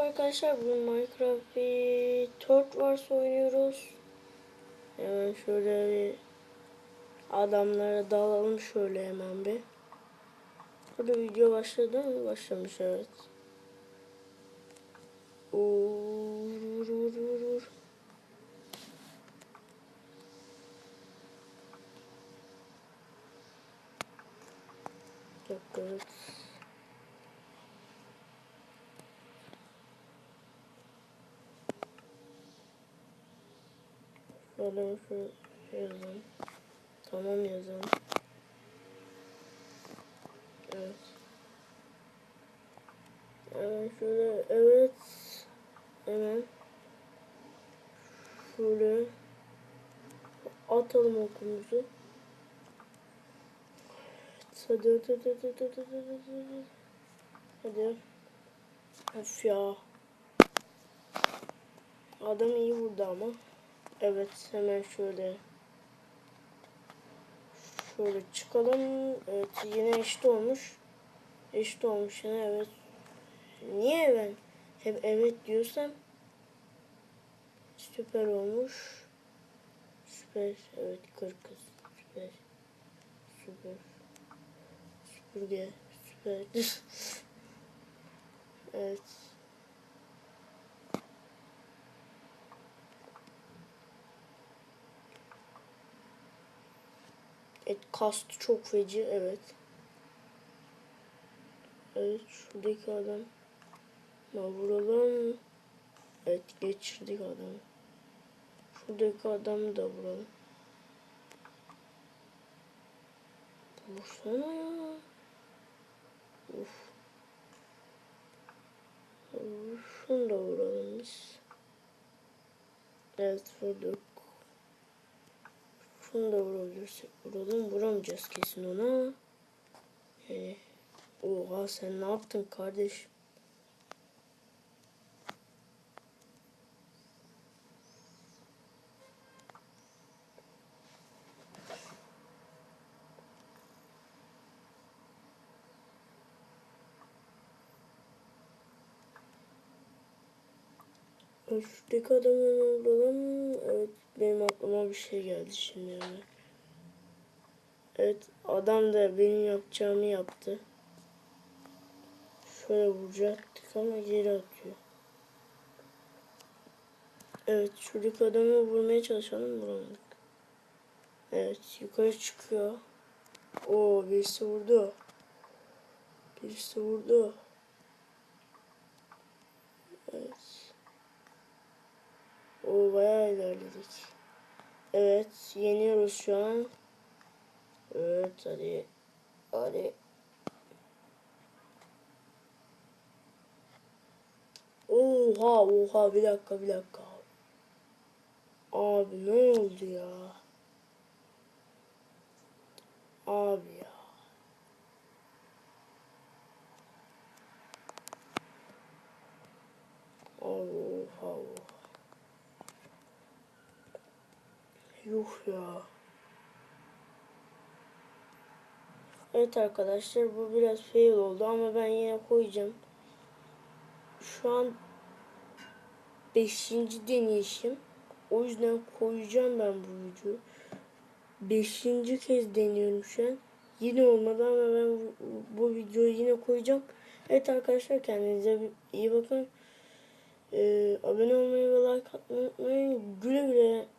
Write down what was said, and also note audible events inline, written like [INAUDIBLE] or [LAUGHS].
arkadaşlar bugün Minecraft bir Third Wars oynuyoruz. Hemen şöyle bir adamlara dalalım şöyle hemen bir. Burada video başladı mı? Başlamış evet. Vur vur evet. Böyle şu şey yazın. Tamam yazın. Evet. Evet şöyle evet. Hemen. Şöyle. Atalım okumuzu. Evet, hadi hadi hadi hadi hadi hadi hadi. Hadi. Of ya. Adam iyi vurdu ama. Evet hemen şöyle şöyle çıkalım. Evet yine eşit olmuş. Eşit olmuş yine evet. Niye ben hep evet diyorsam süper olmuş. Süper evet kırk süper süper süpürge süper [LAUGHS] evet Evet kastı çok feci evet. Evet şuradaki adam. Ma vuralım. Evet geçirdik adamı. Şuradaki adamı da vuralım. Vursana ya. Uf. Şunu da vuralım biz. Evet vurduk. Şunu da vurabilirsek vuralım. Vuramayacağız kesin ona. Yani, oha sen ne yaptın kardeş? Şuradaki adamı vuralım. Evet benim aklıma bir şey geldi şimdi yani. Evet adam da benim yapacağımı yaptı. Şöyle vuracaktık ama geri atıyor. Evet şuradaki adamı vurmaya çalışalım vuramadık. Evet yukarı çıkıyor. Oo birisi vurdu. Birisi vurdu. Evet. O bayağı ilerledik. Evet yeniyoruz şu an. Evet hadi. Hadi. Oha oha bir dakika bir dakika. Abi ne oldu ya? Abi ya. Abi oha oha. Yuh ya. Evet arkadaşlar bu biraz fail oldu ama ben yine koyacağım. Şu an 5. deneyişim. O yüzden koyacağım ben bu videoyu. 5. kez deniyorum şu an. Yine olmadı ama ben bu, bu videoyu yine koyacağım. Evet arkadaşlar kendinize iyi bakın. Ee, abone olmayı ve like atmayı unutmayın. Güle güle.